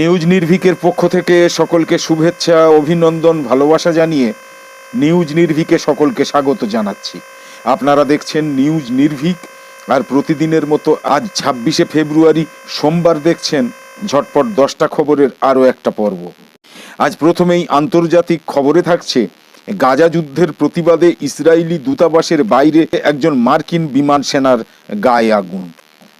News নির্ভিকের পক্ষ থেকে সকলকে শুভেচ্ছা, অভিনন্দন, ভালোবাসা জানিয়ে নিউজ নির্ভিকে সকলকে স্বাগত জানাচ্ছি। আপনারা দেখছেন নিউজ নির্ভিক, আর প্রতিদিনের মতো আজ ছাব্বিশে ফেব্রুয়ারি, সোমবার দেখছেন ঝটপট দশটা খবরের আরও একটা পর্ব। আজ প্রথমেই আন্তর্জাতিক খবরে থাকছে, গাজা যুদ্ধের প্রতিবাদে ইসরায়েলি দূতাবাসের বাইরে একজন মার্কিন বিমান সেনার গায়ে আগুন।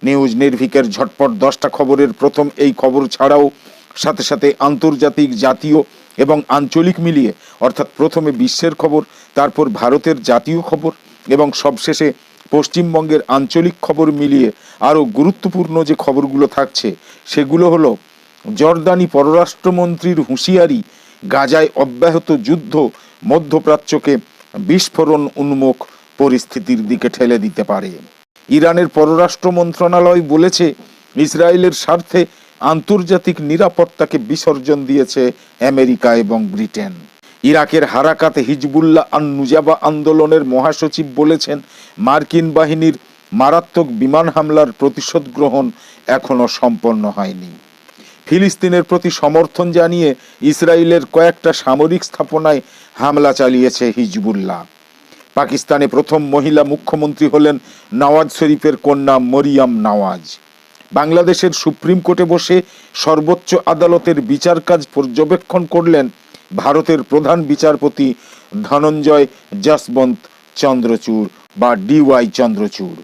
নিউজ নির্ভিকের ঝটপট দশটা খবরের প্রথম এই খবর ছাড়াও সাথে সাথে আন্তর্জাতিক জাতীয় এবং আঞ্চলিক মিলিয়ে, অর্থাৎ প্রথমে বিশ্বের খবর, তারপর ভারতের জাতীয় খবর এবং সবশেষে পশ্চিমবঙ্গের আঞ্চলিক খবর মিলিয়ে আরও গুরুত্বপূর্ণ যে খবরগুলো থাকছে, সেগুলো হলো জর্দানি পররাষ্ট্রমন্ত্রীর হুঁশিয়ারি, গাজায় অব্যাহত যুদ্ধ, মধ্যপ্রাচ্যকে বিস্ফোরণ উন্মুখ পরিস্থিতির দিকে ঠেলে দিতে পারে। ইরানের পররাষ্ট্র মন্ত্রণালয় বলেছে, ইসরায়েলের স্বার্থে আন্তর্জাতিক নিরাপত্তাকে বিসর্জন দিয়েছে আমেরিকা এবং ব্রিটেন। ইরাকের হারাকাতে হিজবুল্লাহ আন নুজাবা আন্দোলনের মহাসচিব বলেছেন, মার্কিন বাহিনীর মারাত্মক বিমান হামলার প্রতিশোধ গ্রহণ এখনও সম্পন্ন হয়নি। ফিলিস্তিনের প্রতি সমর্থন জানিয়ে ইসরায়েলের কয়েকটা সামরিক স্থাপনায় হামলা চালিয়েছে হিজবুল্লাহ। পাকিস্তানে প্রথম মহিলা মুখ্যমন্ত্রী হলেন নওয়াজ শরীফের কন্যা মরিয়াম নওয়াজ। বাংলাদেশের সুপ্রিম কোর্টে বসে সর্বোচ্চ আদালতের বিচার কাজ পর্যবেক্ষণ করলেন ভারতের প্রধান বিচারপতি ধনঞ্জয় যশবন্ত চন্দ্রচূড় বা ডিওয়াই চন্দ্রচূড়।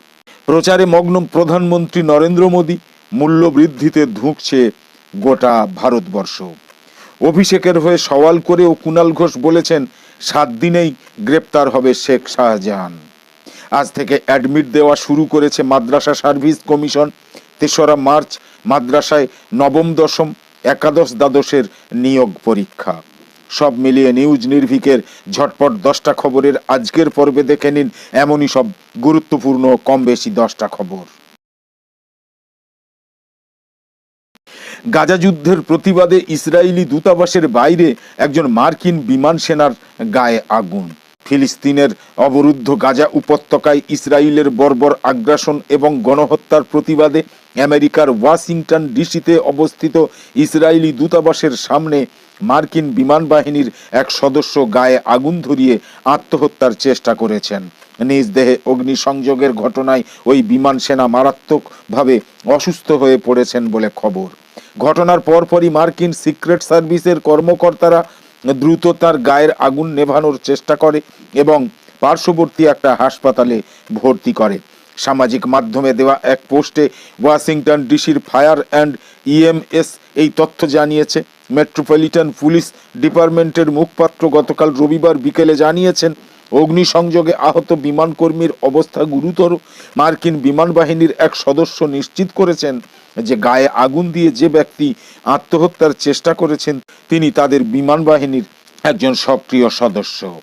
প্রচারে মগ্ন প্রধানমন্ত্রী নরেন্দ্র মোদী মূল্য বৃদ্ধিতে ধুঁকছে গোটা ভারতবর্ষ। অভিষেকের হয়ে সওয়াল করেও কুণাল ঘোষ বলেছেন, সাত দিনেই গ্রেপ্তার হবে শেখ শাহজাহান। আজ থেকে অ্যাডমিট দেওয়া শুরু করেছে মাদ্রাসা সার্ভিস কমিশন। তেসরা মার্চ, মাদ্রাসায় নবম, দশম, একাদশ দ্বাদশের নিয়োগ পরীক্ষা। সব মিলিয়ে নিউজ নির্ভিকের ঝটপট দশটা খবরের আজকের পর্বে দেখে নিন এমনই সব গুরুত্বপূর্ণ, কম বেশি দশটা খবর। গাজা যুদ্ধের প্রতিবাদে ইসরায়েলি দূতাবাসের বাইরে একজন মার্কিন বিমান সেনার গায়ে আগুন। ফিলিস্তিনের অবরুদ্ধ গাজা উপত্যকায় ইসরায়েলের বর্বর আগ্রাসন এবং গণহত্যার প্রতিবাদে আমেরিকার ওয়াশিংটন ডিসিতে অবস্থিত ইসরায়েলি দূতাবাসের সামনে মার্কিন বিমান বাহিনীর এক সদস্য গায়ে আগুন ধরিয়ে আত্মহত্যার চেষ্টা করেছেন। নিজ দেহে অগ্নিসংযোগের ঘটনায় ওই বিমান সেনা মারাত্মকভাবে অসুস্থ হয়ে পড়েছেন বলে খবর। ঘটনার পরপরই মার্কিন সিক্রেট সার্ভিসের কর্মকর্তারা দ্রুত তার গায়ের আগুন নেভানোর চেষ্টা করে এবং পার্শ্ববর্তী একটা হাসপাতালে ভর্তি করে। সামাজিক মাধ্যমে দেওয়া এক পোস্টে ওয়াশিংটন ডিসির ফায়ার অ্যান্ড ইএমএস এই তথ্য জানিয়েছে। মেট্রোপলিটন পুলিশ ডিপার্টমেন্টের মুখপাত্র গতকাল রবিবার বিকেলে জানিয়েছেন, অগ্নিসংযোগে আহত বিমানকর্মীর অবস্থা গুরুতর। মার্কিন বিমান বাহিনীর এক সদস্য নিশ্চিত করেছেন যে গায়ে আগুন দিয়ে যে ব্যক্তি আত্মহত্যার চেষ্টা করেছেন, তিনি তাদের বিমান বাহিনীর একজন সক্রিয় সদস্য।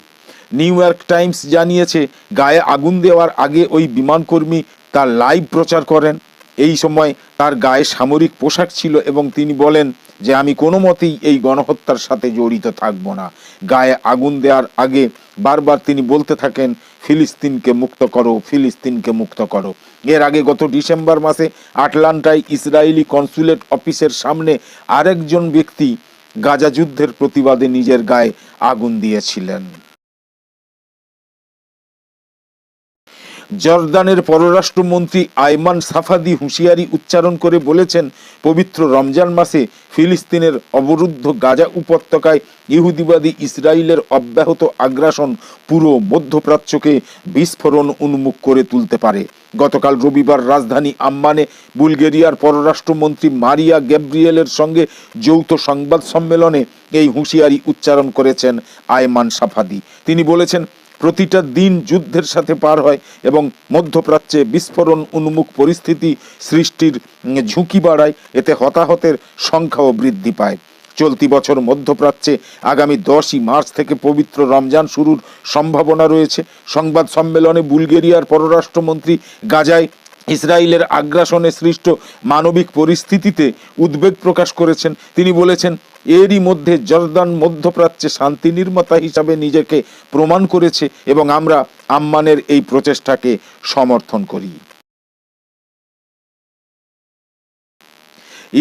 নিউ ইয়র্ক টাইমস জানিয়েছে, গায়ে আগুন দেওয়ার আগে ওই বিমানকর্মী তার লাইভ প্রচার করেন। এই সময় তার গায়ে সামরিক পোশাক ছিল এবং তিনি বলেন যে, আমি কোনো মতেই এই গণহত্যার সাথে জড়িত থাকব না। গায়ে আগুন দেওয়ার আগে বারবার তিনি বলতে থাকেন, ফিলিস্তিনকে মুক্ত করো, ফিলিস্তিনকে মুক্ত করো। এর আগে গত ডিসেম্বর মাসে আটলান্টায় ইসরায়েলি কনসুলেট অফিসের সামনে আরেকজন ব্যক্তি গাজা যুদ্ধের প্রতিবাদে নিজের গায়ে আগুন দিয়েছিলেন। জর্দানের পররাষ্ট্রমন্ত্রী আইমান সাফাদি হুঁশিয়ারি উচ্চারণ করে বলেছেন, পবিত্র রমজান মাসে ফিলিস্তিনের অবরুদ্ধ গাজা উপত্যকায় ইহুদিবাদী ইসরায়েলের অব্যাহত আগ্রাসন পুরো মধ্যপ্রাচ্যকে বিস্ফোরণ উন্মুখ করে তুলতে পারে। গতকাল রবিবার রাজধানী আম্মানে বুলগেরিয়ার পররাষ্ট্রমন্ত্রী মারিয়া গ্যাব্রিয়েলের সঙ্গে যৌথ সংবাদ সম্মেলনে এই হুঁশিয়ারি উচ্চারণ করেছেন আয়মান সাফাদি। তিনি বলেছেন প্রতিটা দিন যুদ্ধের সাথে পার হয় এবং মধ্যপ্রাচ্যে বিস্ফোরণ উন্মুখ পরিস্থিতি সৃষ্টির ঝুঁকি বাড়ায়, এতে হতাহতের সংখ্যাও বৃদ্ধি পায়। চলতি বছর মধ্যপ্রাচ্যে আগামী দশই মার্চ থেকে পবিত্র রমজান শুরুর সম্ভাবনা রয়েছে। সংবাদ সম্মেলনে বুলগেরিয়ার পররাষ্ট্রমন্ত্রী গাজায় ইসরায়েলের আগ্রাসনে সৃষ্ট মানবিক পরিস্থিতিতে উদ্বেগ প্রকাশ করেছেন। তিনি বলেছেন, এরই মধ্যে জর্দান মধ্যপ্রাচ্যে শান্তি নির্মাতা হিসাবে নিজেকে প্রমাণ করেছে এবং আমরা আম্মানের এই প্রচেষ্টাকে সমর্থন করি।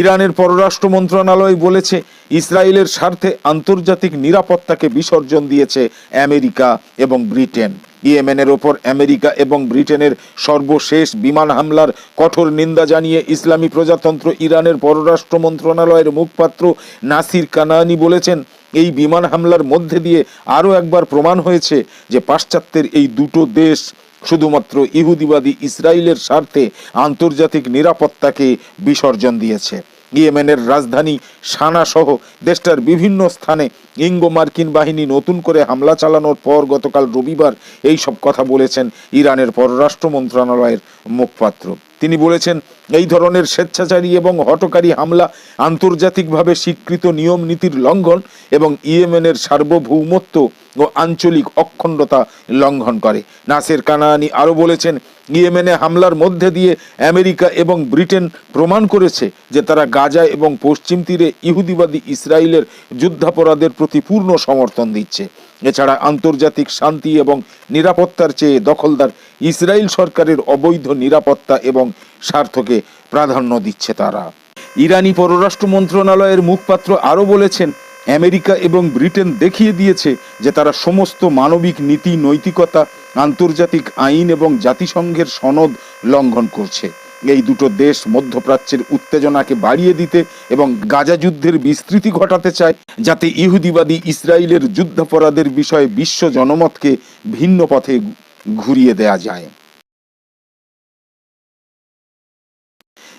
ইরানের পররাষ্ট্র মন্ত্রণালয় বলেছে, ইসরায়েলের স্বার্থে আন্তর্জাতিক নিরাপত্তাকে বিসর্জন দিয়েছে আমেরিকা এবং ব্রিটেন। ইয়েমেনের ওপর আমেরিকা এবং ব্রিটেনের সর্বশেষ বিমান হামলার কঠোর নিন্দা জানিয়ে ইসলামী প্রজাতন্ত্র ইরানের পররাষ্ট্র মন্ত্রণালয়ের মুখপাত্র নাসির কানানি বলেছেন, এই বিমান হামলার মধ্যে দিয়ে আরও একবার প্রমাণ হয়েছে যে পাশ্চাত্যের এই দুটো দেশ শুধুমাত্র ইহুদিবাদী ইসরায়েলের স্বার্থে আন্তর্জাতিক নিরাপত্তাকে বিসর্জন দিয়েছে। ইয়েমেনের রাজধানী সানা সহ দেশটার বিভিন্ন স্থানে ইঙ্গো মার্কিন বাহিনী নতুন করে হামলা চালানোর পর গতকাল রবিবার এই সব কথা বলেছেন ইরানের পররাষ্ট্র মন্ত্রণালয়ের মুখপাত্র। তিনি বলেছেন, এই ধরনের স্বেচ্ছাচারী এবং হটকারী হামলা আন্তর্জাতিকভাবে স্বীকৃত নিয়ম নীতির লঙ্ঘন এবং ইয়েমেনের সার্বভৌমত্ব ও আঞ্চলিক অখণ্ডতা লঙ্ঘন করে। নাসের কানানি আরও বলেছেন, ইয়েমেনে হামলার মধ্যে দিয়ে আমেরিকা এবং ব্রিটেন প্রমাণ করেছে যে তারা গাজা এবং পশ্চিম তীরে ইহুদিবাদী ইসরায়েলের যুদ্ধাপরাধের প্রতি পূর্ণ সমর্থন দিচ্ছে। এছাড়া আন্তর্জাতিক শান্তি এবং নিরাপত্তার চেয়ে দখলদার ইসরায়েল সরকারের অবৈধ নিরাপত্তা এবং স্বার্থকে প্রাধান্য দিচ্ছে তারা। ইরানি পররাষ্ট্র মন্ত্রণালয়ের মুখপাত্র আরও বলেছেন আমেরিকা এবং ব্রিটেন দেখিয়ে দিয়েছে যে তারা সমস্ত মানবিক নীতি, নৈতিকতা, আন্তর্জাতিক আইন এবং জাতিসংঘের সনদ লঙ্ঘন করছে। এই দুটো দেশ মধ্যপ্রাচ্যের উত্তেজনাকে বাড়িয়ে দিতে এবং গাজা যুদ্ধের বিস্তৃতি ঘটাতে চায়, যাতে ইহুদিবাদী ইসরায়েলের যুদ্ধাপরাধের বিষয়ে বিশ্ব জনমতকে ভিন্ন পথে ঘুরিয়ে দেয়া যায়।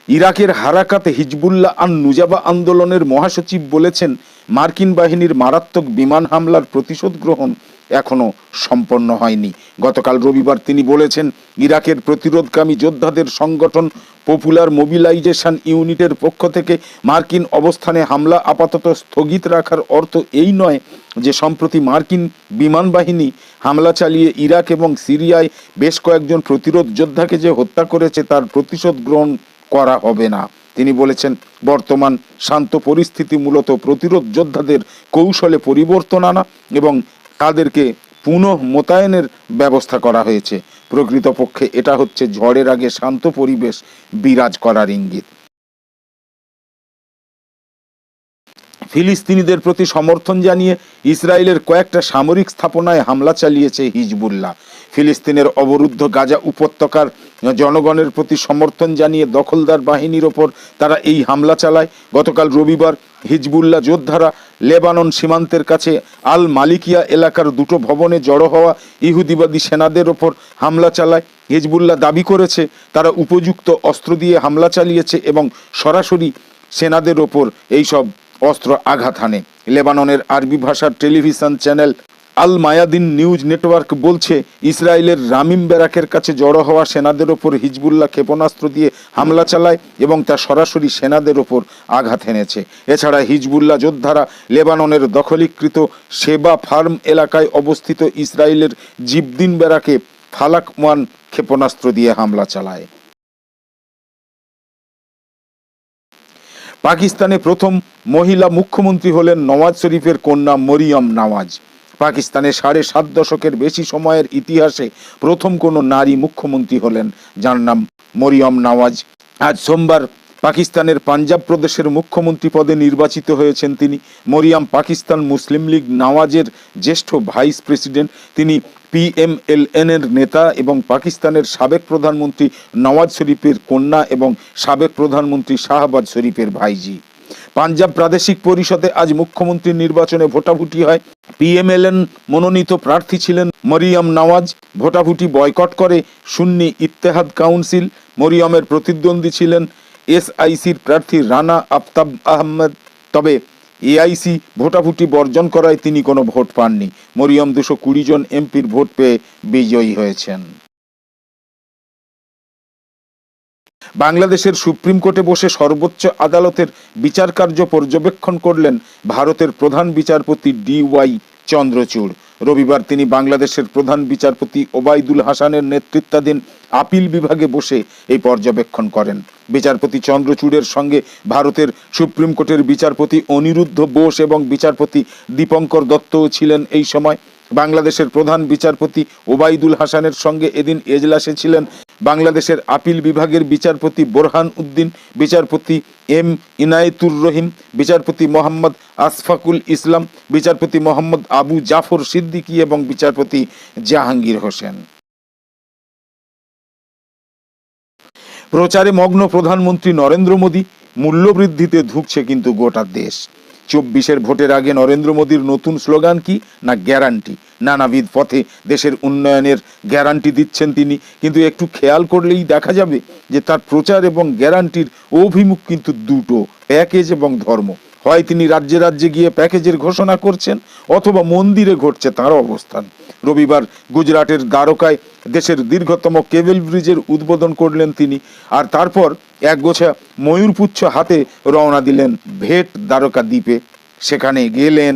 ইরাকের হারাকাতে হিজবুল্লাহ আন নুজাবা আন্দোলনের মহাসচিব বলেছেন, মার্কিন বাহিনীর মারাত্মক বিমান হামলার প্রতিশোধ গ্রহণ এখনও সম্পন্ন হয়নি। গতকাল রবিবার তিনি বলেছেন, ইরাকের প্রতিরোধকামী যোদ্ধাদের সংগঠন পপুলার মোবিলাইজেশন ইউনিটের পক্ষ থেকে মার্কিন অবস্থানে হামলা আপাতত স্থগিত রাখার অর্থ এই নয় যে সম্প্রতি মার্কিন বিমান বাহিনী হামলা চালিয়ে ইরাক এবং সিরিয়ায় বেশ কয়েকজন প্রতিরোধ যোদ্ধাকে যে হত্যা করেছে তার প্রতিশোধ গ্রহণ করা হবে না। তিনি বলেছেন, বর্তমান শান্ত পরিস্থিতি মূলত প্রতিরোধ যোদ্ধাদের কৌশলে পরিবর্তন আনা এবং তাদেরকে পুনঃ মোতায়েনের ব্যবস্থা করা হয়েছে। প্রকৃতপক্ষে এটা হচ্ছে ঝড়ের আগে শান্ত পরিবেশ বিরাজ করার ইঙ্গিত। ফিলিস্তিনিদের প্রতি সমর্থন জানিয়ে ইসরায়েলের কয়েকটা সামরিক স্থাপনায় হামলা চালিয়েছে হিজবুল্লাহ। ফিলিস্তিনের অবরুদ্ধ গাজা উপত্যকার জনগণের প্রতি সমর্থন জানিয়ে দখলদার বাহিনীর ওপর তারা এই হামলা চালায়। গতকাল রবিবার হিজবুল্লাহ যোদ্ধারা লেবানন সীমান্তের কাছে আল মালিকিয়া এলাকার দুটো ভবনে জড়ো হওয়া ইহুদিবাদী সেনাদের ওপর হামলা চালায়। হিজবুল্লাহ দাবি করেছে, তারা উপযুক্ত অস্ত্র দিয়ে হামলা চালিয়েছে এবং সরাসরি সেনাদের ওপর এইসব অস্ত্র আঘাত হানে। লেবাননের আরবি ভাষার television channel Al Mayadeen news network বলছে, ইসরায়েলের রামিম ব্যারাকের কাছে জড়ো হওয়া সেনাদের ওপর হিজবুল্লাহ ক্ষেপণাস্ত্র দিয়ে হামলা চালায় এবং তা সরাসরি সেনাদের ওপর আঘাত এনেছে। এছাড়া হিজবুল্লাহ যোদ্ধারা লেবাননের দখলীকৃত সেবা ফার্ম এলাকায় অবস্থিত ইসরায়েলের জিবদিন ব্যারাকে ফালাক ওয়ান ক্ষেপণাস্ত্র দিয়ে হামলা চালায়। পাকিস্তানে প্রথম মহিলা মুখ্যমন্ত্রী হলেন নওয়াজ শরীফের কন্যা মরিয়ম নওয়াজ। পাকিস্তানে সাড়ে সাত দশকের বেশি সময়ের ইতিহাসে প্রথম কোনো নারী মুখ্যমন্ত্রী হলেন, যার নাম মরিয়ম নওয়াজ। আজ সোমবার পাকিস্তানের পাঞ্জাব প্রদেশের মুখ্যমন্ত্রী পদে নির্বাচিত হয়েছেন তিনি। মরিয়াম পাকিস্তান মুসলিম লীগ নওয়াজের জ্যেষ্ঠ ভাইস প্রেসিডেন্ট, তিনি পিএমএলএন এর নেতা এবং পাকিস্তানের সাবেক প্রধানমন্ত্রী নওয়াজ শরীফের কন্যা এবং সাবেক প্রধানমন্ত্রী শাহবাজ শরীফের ভাইজি পাঞ্জাব প্রাদেশিক পরিষদে আজ মুখ্যমন্ত্রী নির্বাচনে ভোটাভুটি হয়। পিএমএলএন মনোনীত প্রার্থী ছিলেন মরিয়ম নওয়াজ। ভোটাভুটি বয়কট করে সুন্নি ইত্তেহাদ কাউন্সিল। মরিয়মের প্রতিদ্বন্দ্বী ছিলেন এসআইসির প্রার্থী রানা আফতাব আহমেদ। তবে এআইসি ভোটাভুটি বর্জন করায় তিনি কোনো ভোট পাননি। মরিয়ম দুশো কুড়ি জন এমপির ভোট পেয়ে বিজয়ী হয়েছেন। বাংলাদেশের সুপ্রিম কোর্টে বসে সর্বোচ্চ আদালতের বিচার কার্য পর্যবেক্ষণ করলেন ভারতের প্রধান বিচারপতি ডি ওয়াই চন্দ্রচূড়। রবিবার তিনি বাংলাদেশের প্রধান বিচারপতি ওবায়দুল হাসানের নেতৃত্বাধীন আপিল বিভাগে বসে এই পর্যবেক্ষণ করেন। বিচারপতি চন্দ্রচূড়ের সঙ্গে ভারতের সুপ্রিম কোর্টের বিচারপতি অনিরুদ্ধ বোস এবং বিচারপতি দীপঙ্কর দত্তও ছিলেন এই সময়। বাংলাদেশের প্রধান বিচারপতি ওবায়দুল হাসানের সঙ্গে এদিন এজলাসে ছিলেন বাংলাদেশের আপিল বিভাগের বিচারপতি বোরহান উদ্দিন, বিচারপতি এম ইনায়েতুর রহিম, বিচারপতি মোহাম্মদ আসফাকুল ইসলাম, বিচারপতি মোহাম্মদ আবু জাফর সিদ্দিকী এবং বিচারপতি জাহাঙ্গীর হোসেন। প্রচারে মগ্ন প্রধানমন্ত্রী নরেন্দ্র মোদী, মূল্যবৃদ্ধিতে ধুঁকছে কিন্তু গোটা দেশ। চব্বিশের ভোটের আগে নরেন্দ্র মোদীর নতুন স্লোগান কি? না গ্যারান্টি। নানাবিধ পথে দেশের উন্নয়নের গ্যারান্টি দিচ্ছেন তিনি। কিন্তু একটু খেয়াল করলেই দেখা যাবে যে তার প্রচার এবং গ্যারান্টির অভিমুখ কিন্তু দুটো, প্যাকেজ এবং ধর্ম। হয় তিনি রাজ্যে রাজ্যে গিয়ে প্যাকেজের ঘোষণা করছেন, অথবা মন্দিরে ঘটছে তার অবস্থান। রবিবার গুজরাটের দ্বারকায় দেশের দীর্ঘতম কেবল ব্রিজের উদ্বোধন করলেন তিনি। আর তারপর একগোছা ময়ূরপুচ্ছ হাতে রওনা দিলেন ভেট দ্বারকা দ্বীপে। সেখানে গেলেন,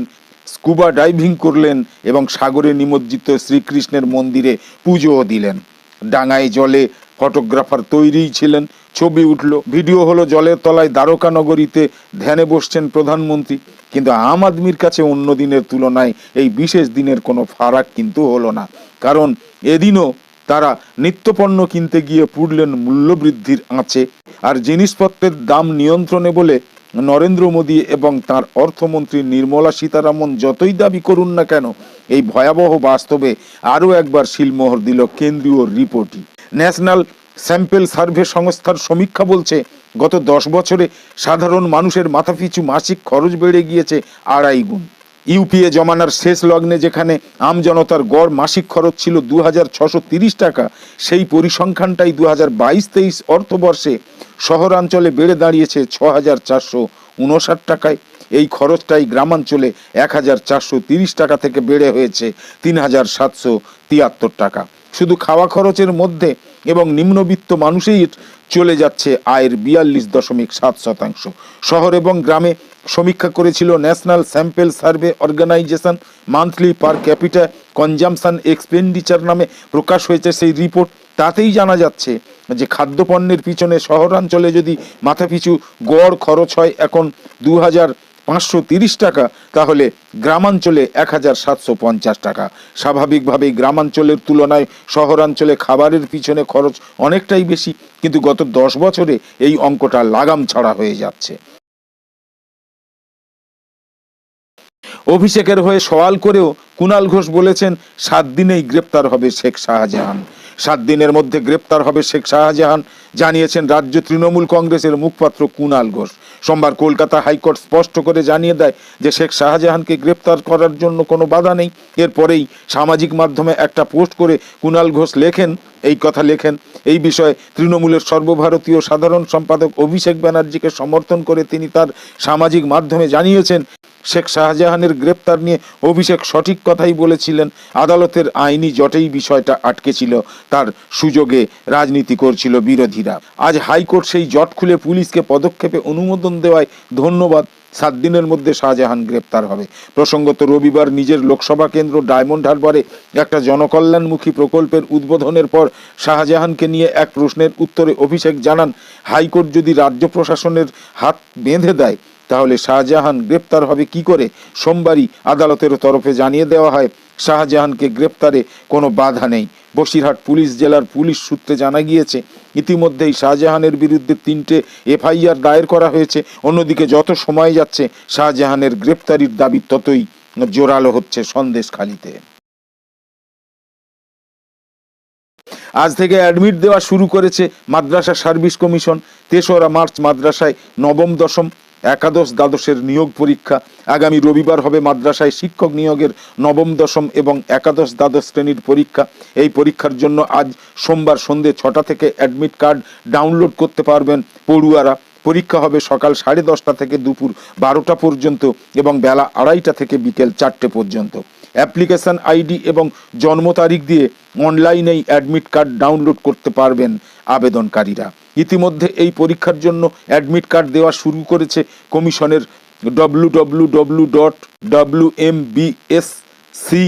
স্কুবা ডাইভিং করলেন এবং সাগরে নিমজ্জিত শ্রীকৃষ্ণের মন্দিরে পুজোও দিলেন। ডাঙায় জলে ফটোগ্রাফার তৈরিই ছিলেন, ছবি উঠল, ভিডিও হলো জলের তলায় দ্বারকা নগরীতে ধ্যানে বসছেন প্রধানমন্ত্রী। কিন্তু আম আদমির কাছে অন্য দিনের তুলনায় এই বিশেষ দিনের কোনো ফারাক কিন্তু হলো না। কারণ এদিনও তারা নিত্যপণ্য কিনতে গিয়ে পুড়লেন মূল্যবৃদ্ধির আঁচে। আর জিনিসপত্রের দাম নিয়ন্ত্রণে বলে নরেন্দ্র মোদী এবং তার অর্থমন্ত্রী নির্মলা সীতারামন যতই দাবি করুন না কেন, এই ভয়াবহ বাস্তবে আরও একবার শিলমোহর দিল কেন্দ্রীয় রিপোর্টই। ন্যাশনাল স্যাম্পেল সার্ভে সংস্থার সমীক্ষা বলছে, গত দশ বছরে সাধারণ মানুষের মাথাপিছু মাসিক খরচ বেড়ে গিয়েছে আড়াই গুণ। ইউপিএ জমানার শেষ লগ্নে যেখানে আমজনতার গড় মাসিক খরচ ছিল দু টাকা, সেই পরিসংখ্যানটাই দু হাজার বাইশ তেইশ অর্থবর্ষে শহরাঞ্চলে বেড়ে দাঁড়িয়েছে ছ হাজার চারশো উনষাট টাকায়। এই খরচটাই গ্রামাঞ্চলে এক হাজার চারশো তিরিশ টাকা থেকে বেড়ে হয়েছে তিন হাজার সাতশো তিয়াত্তর টাকা। শুধু খাওয়া খরচের মধ্যে এবং নিম্নবিত্ত মানুষই চলে যাচ্ছে আয়ের বিয়াল্লিশ দশমিক সাত শতাংশ। শহর এবং গ্রামে সমীক্ষা করেছিল national sample survey organisation. Monthly per capita consumption expenditure নামে প্রকাশ হয়েছে সেই রিপোর্ট। তাতেই জানা যাচ্ছে যে খাদ্যপণ্যের পিছনে শহরাঞ্চলে যদি মাথাপিছু গড় খরচ হয়, এখন দু হাজার পাঁচশো টাকা, তাহলে গ্রামাঞ্চলে এক হাজার সাতশো পঞ্চাশ টাকা। স্বাভাবিকভাবেই গ্রামাঞ্চলের তুলনায় শহরাঞ্চলে খাবারের পিছনে খরচ অনেকটাই বেশি, কিন্তু গত দশ বছরে এই অঙ্কটা লাগাম ছাড়া হয়ে যাচ্ছে। অভিষেকের হয়ে সওয়াল করেও কুনাল ঘোষ বলেছেন, সাত দিনেই গ্রেপ্তার হবে শেখ শাহজাহান। সাত দিনের মধ্যে গ্রেপ্তার হবে শেখ শাহজাহান, জানিয়েছেন রাজ্য তৃণমূল কংগ্রেসের মুখপাত্র কুণাল ঘোষ। সোমবার কলকাতা হাইকোর্ট স্পষ্ট করে জানিয়ে দেয় যে শেখ শাহজাহানকে গ্রেপ্তার করার জন্য কোনো বাধা নেই। এরপরেই সামাজিক মাধ্যমে একটা পোস্ট করে কুণাল ঘোষ লেখেন, এই কথা লেখেন, এই বিষয়ে তৃণমূলের সর্বভারতীয় সাধারণ সম্পাদক অভিষেক ব্যানার্জিকে সমর্থন করে তিনি তার সামাজিক মাধ্যমে জানিয়েছেন শেখ শাহজাহানের গ্রেপ্তার নিয়ে অভিষেক সঠিক কথাই বলেছিলেন। আদালতের আইনি জটেই বিষয়টা আটকে ছিল তার সুযোগে রাজনীতি করছিল বিরোধীরা। আজ হাইকোর্ট সেই জট খুলে পুলিশকে পদক্ষেপে অনুমোদন দেওয়ায় ধন্যবাদ। সাত দিনের মধ্যে শাহজাহান গ্রেপ্তার হবে। প্রসঙ্গত রবিবার নিজের লোকসভা কেন্দ্র ডায়মন্ড হারবারে একটা জনকল্যাণমুখী প্রকল্পের উদ্বোধনের পর শাহজাহানকে নিয়ে এক প্রশ্নের উত্তরে অভিষেক জানান, হাইকোর্ট যদি রাজ্য প্রশাসনের হাত বেঁধে দেয় তাহলে শাহজাহান গ্রেপ্তার হবে কি করে? সোমবারই আদালতের তরফে জানিয়ে দেওয়া হয়, শাহজাহানকে গ্রেপ্তারে কোনো বাধা নেই। বসিরহাট পুলিশ জেলার পুলিশ সূত্রে জানা গিয়েছে, ইতিমধ্যেই শাহজাহানের বিরুদ্ধে তিনটে এফআইআর দায়ের করা হয়েছে। অন্যদিকে যত সময় যাচ্ছে, শাহজাহানের গ্রেপ্তারির দাবি ততই জোরালো হচ্ছে সন্দেশখালিতে। আজ থেকে অ্যাডমিট দেওয়া শুরু করেছে মাদ্রাসা সার্ভিস কমিশন। তেসরা মার্চ মাদ্রাসায় নবম, দশম একাদশ দ্বাদশের নিয়োগ পরীক্ষা আগামী রবিবার হবে মাদ্রাসায় শিক্ষক নিয়োগের নবম, দশম এবং একাদশ দ্বাদশ শ্রেণির পরীক্ষা। এই পরীক্ষার জন্য আজ সোমবার সন্ধে ছটা থেকে অ্যাডমিট কার্ড ডাউনলোড করতে পারবেন পড়ুয়ারা। পরীক্ষা হবে সকাল সাড়ে দশটা থেকে দুপুর বারোটা পর্যন্ত এবং বেলা আড়াইটা থেকে বিকেল চারটে পর্যন্ত। অ্যাপ্লিকেশন আইডি এবং জন্ম তারিখ দিয়ে অনলাইনেই অ্যাডমিট কার্ড ডাউনলোড করতে পারবেন আবেদনকারীরা। ইতিমধ্যে এই পরীক্ষার জন্য অ্যাডমিট কার্ড দেওয়া শুরু করেছে কমিশনের W W W dot W M B S C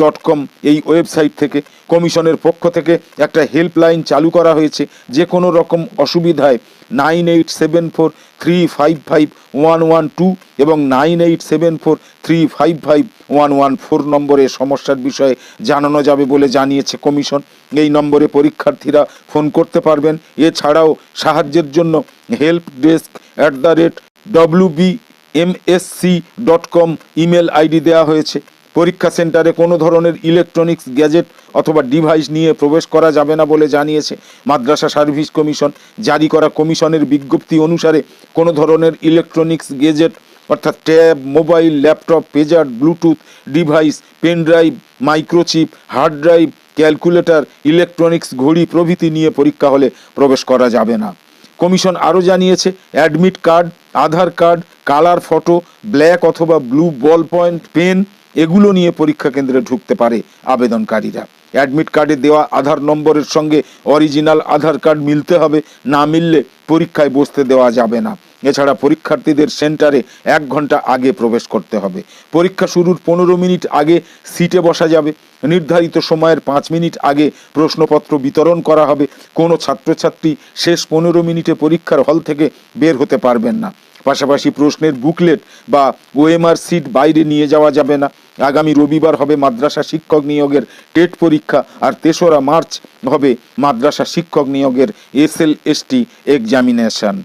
dot com এই ওয়েবসাইট থেকে, কমিশনের পক্ষ থেকে একটা হেল্পলাইন চালু করা হয়েছে, যে কোনো রকম অসুবিধায় nine eight seven four three five five one one two এবং nine eight seven four three five five one one four নম্বরে সমস্যার বিষয়ে জানানো যাবে বলে জানিয়েছে কমিশন। এই নম্বরে পরীক্ষার্থীরা ফোন করতে পারবেন। এছাড়াও সাহায্যের জন্য help desk at the rate W B MSC dot com email ID দেওয়া হয়েছে। পরীক্ষা সেন্টারে কোনো ধরনের ইলেকট্রনিক্স গ্যাজেট অথবা ডিভাইস নিয়ে প্রবেশ করা যাবে না বলে জানিয়েছে মাদ্রাসা সার্ভিস কমিশন। জারি করা কমিশনের বিজ্ঞপ্তি অনুসারে কোনো ধরনের ইলেকট্রনিক্স গেজেট অর্থাৎ tab, mobile, laptop, pager, bluetooth, device, pen drive, microchip, hard drive, calculator, electronics ঘড়ি প্রভৃতি নিয়ে পরীক্ষা হলে প্রবেশ করা যাবে না। কমিশন আরও জানিয়েছে, admit card, Aadhaar card, colour photo, black অথবা ব্লু বল পয়েন্ট, পেন এগুলো নিয়ে পরীক্ষা কেন্দ্রে ঢুকতে পারে আবেদনকারীরা। অ্যাডমিট কার্ডে দেওয়া আধার নম্বরের সঙ্গে অরিজিনাল আধার কার্ড মিলতে হবে, না মিললে পরীক্ষায় বসতে দেওয়া যাবে না। এছাড়া পরীক্ষার্থীদের সেন্টারে এক ঘণ্টা আগে প্রবেশ করতে হবে। পরীক্ষা শুরুর পনেরো মিনিট আগে সিটে বসা যাবে। নির্ধারিত সময়ের পাঁচ মিনিট আগে প্রশ্নপত্র বিতরণ করা হবে। কোনো ছাত্রছাত্রী শেষ পনেরো মিনিটে পরীক্ষার হল থেকে বের হতে পারবেন না। পাশাপাশি প্রশ্নের বুকলেট বা ওএমআর সিট বাইরে নিয়ে যাওয়া যাবে না। আগামী রবিবার হবে মাদ্রাসা শিক্ষক নিয়োগের টেট পরীক্ষা আর তেসরা মার্চ হবে মাদ্রাসা শিক্ষক নিয়োগের এস এল এসটি এক্সামিনেশন।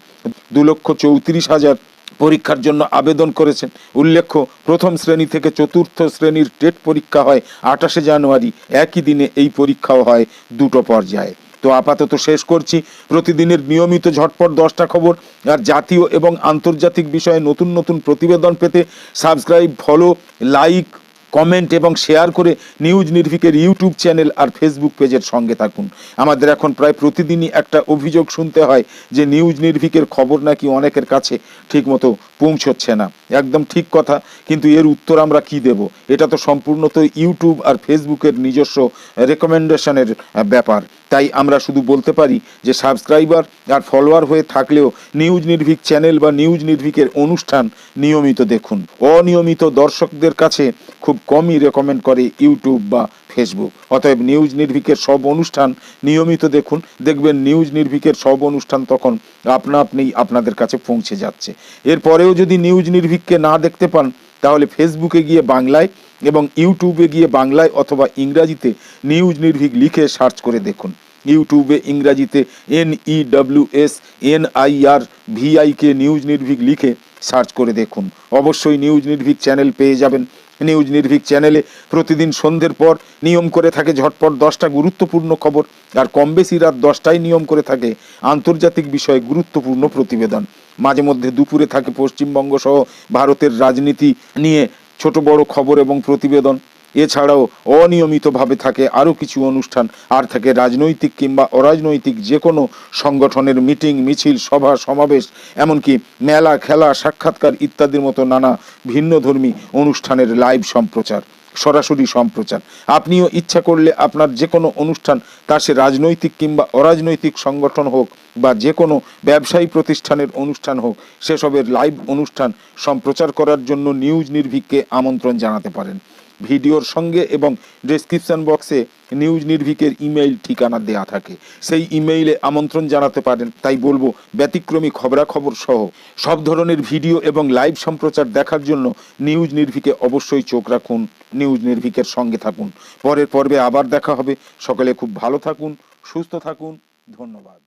দু লক্ষ চৌত্রিশ হাজার পরীক্ষার জন্য আবেদন করেছেন। উল্লেখ্য, প্রথম শ্রেণি থেকে চতুর্থ শ্রেণির টেট পরীক্ষা হয় আঠাশে জানুয়ারি। একই দিনে এই পরীক্ষাও হয় দুটো পর্যায়ে। তো আপাতত শেষ করছি। প্রতিদিনের নিয়মিত ঝটপট দশটা খবর আর জাতীয় এবং আন্তর্জাতিক বিষয়ে নতুন নতুন প্রতিবেদন পেতে সাবস্ক্রাইব, ফলো, লাইক কমেন্ট এবং শেয়ার করে নিউজ নির্ভিকের ইউটিউব চ্যানেল আর ফেসবুক পেজের সঙ্গে থাকুন। আমাদের এখন প্রায় প্রতিদিনই একটা অভিযোগ শুনতে হয় যে নিউজ নির্ভিকের খবর নাকি অনেকের কাছে ঠিকমতো পৌঁছচ্ছে না। একদম ঠিক কথা, কিন্তু এর উত্তর আমরা কি দেব? এটা তো সম্পূর্ণত ইউটিউব আর ফেসবুকের নিজস্ব রেকমেন্ডেশনের ব্যাপার। তাই আমরা শুধু বলতে পারি যে সাবস্ক্রাইবার আর ফলোয়ার হয়ে থাকলেও নিউজ নির্ভীক চ্যানেল বা নিউজ নির্ভীকের অনুষ্ঠান নিয়মিত দেখুন। অনিয়মিত দর্শকদের কাছে খুব কমই রেকমেন্ড করে ইউটিউব বা ফেসবুক। অতএব নিউজ নির্ভীকের সব অনুষ্ঠান নিয়মিত দেখুন। দেখবেন নিউজ নির্ভীকের সব অনুষ্ঠান তখন আপনা আপনিই আপনাদের কাছে পৌঁছে যাচ্ছে। এরপরেও যদি নিউজ নির্ভীককে না দেখতে পান, তাহলে ফেসবুকে গিয়ে বাংলায় এবং ইউটিউবে গিয়ে বাংলায় অথবা ইংরাজিতে নিউজ নির্ভীক লিখে সার্চ করে দেখুন। ইউটিউবে, ইংরাজিতে N E W S N I R VIK news Nirbhik লিখে সার্চ করে দেখুন। অবশ্যই নিউজ নির্ভীক চ্যানেল পেয়ে যাবেন। নিউজ নির্ভীক চ্যানেলে প্রতিদিন সন্ধ্যের পর নিয়ম করে থাকে ঝটপট দশটা গুরুত্বপূর্ণ খবর, আর কম বেশি রাত দশটায় নিয়ম করে থাকে আন্তর্জাতিক বিষয়ে গুরুত্বপূর্ণ প্রতিবেদন। মাঝে মধ্যে দুপুরে থাকে পশ্চিমবঙ্গ সহ ভারতের রাজনীতি নিয়ে ছোট বড় খবর এবং প্রতিবেদন। এছাড়াও অনিয়মিতভাবে থাকে আরও কিছু অনুষ্ঠান। আর থাকে রাজনৈতিক কিংবা অরাজনৈতিক যে কোনো সংগঠনের মিটিং, মিছিল, সভা, সমাবেশ, এমনকি মেলা, খেলা, সাক্ষাৎকার ইত্যাদির মতো নানা ভিন্নধর্মী অনুষ্ঠানের লাইভ সম্প্রচার, সরাসরি সম্প্রচার। আপনিও ইচ্ছা করলে আপনার যে কোনো অনুষ্ঠান তা সে রাজনৈতিক কিংবা অরাজনৈতিক সংগঠন হোক বা যে কোনো ব্যবসায়ী প্রতিষ্ঠানের অনুষ্ঠান হোক, সেসবের লাইভ অনুষ্ঠান সম্প্রচার করার জন্য নিউজ নির্ভীককে আমন্ত্রণ জানাতে পারেন। ভিডিওর সঙ্গে এবং ডেসক্রিপশন বক্সে নিউজ নির্ভীকের ইমেইল ঠিকানা দেয়া থাকে। সেই ইমেইলে আমন্ত্রণ জানাতে পারেন। তাই বলব, ব্যতিক্রমী খবরাখবর সহ সব ধরনের ভিডিও এবং লাইভ সম্প্রচার দেখার জন্য নিউজ নির্ভীকে অবশ্যই চোখ রাখুন নিউজ নির্ভীকের সঙ্গে থাকুন। পরের পর্বে আবার দেখা হবে। সকলে খুব ভালো থাকুন, সুস্থ থাকুন। ধন্যবাদ।